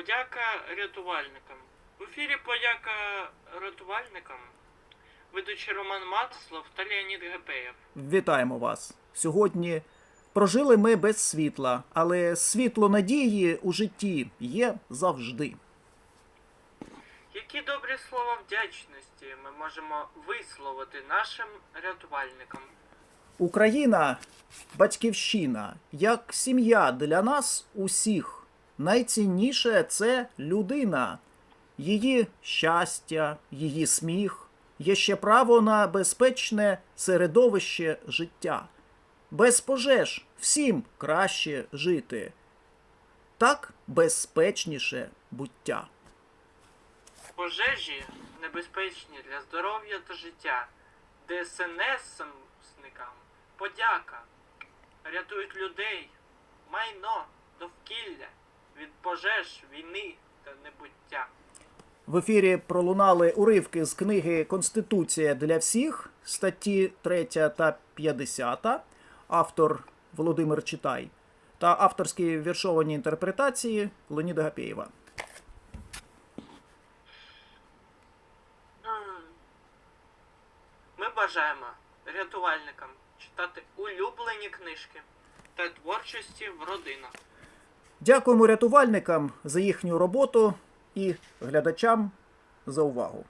Подяка рятувальникам. В ефірі подяка рятувальникам. Ведучий Роман Маслов та Леонід Гепеєв. Вітаємо вас. Сьогодні прожили ми без світла, але світло надії у житті є завжди. Які добрі слова вдячності ми можемо висловити нашим рятувальникам? Україна батьківщина, як сім'я для нас усіх. Найцінніше це людина, її щастя, її сміх, є ще право на безпечне середовище життя. Без пожеж всім краще жити. Так безпечніше буття. Пожежі небезпечні для здоров'я та життя. ДСНСникам подяка. Рятують людей, майно, довкілля від пожеж, війни та небуття. В ефірі пролунали уривки з книги Конституція для всіх, статті 3 та 50, автор Володимир Читай, та авторські віршовані інтерпретації Леоніда Гапєєва. Ми бажаємо рятувальникам читати улюблені книжки та творчості в родинах. Дякуємо рятувальникам за їхню роботу і глядачам за увагу.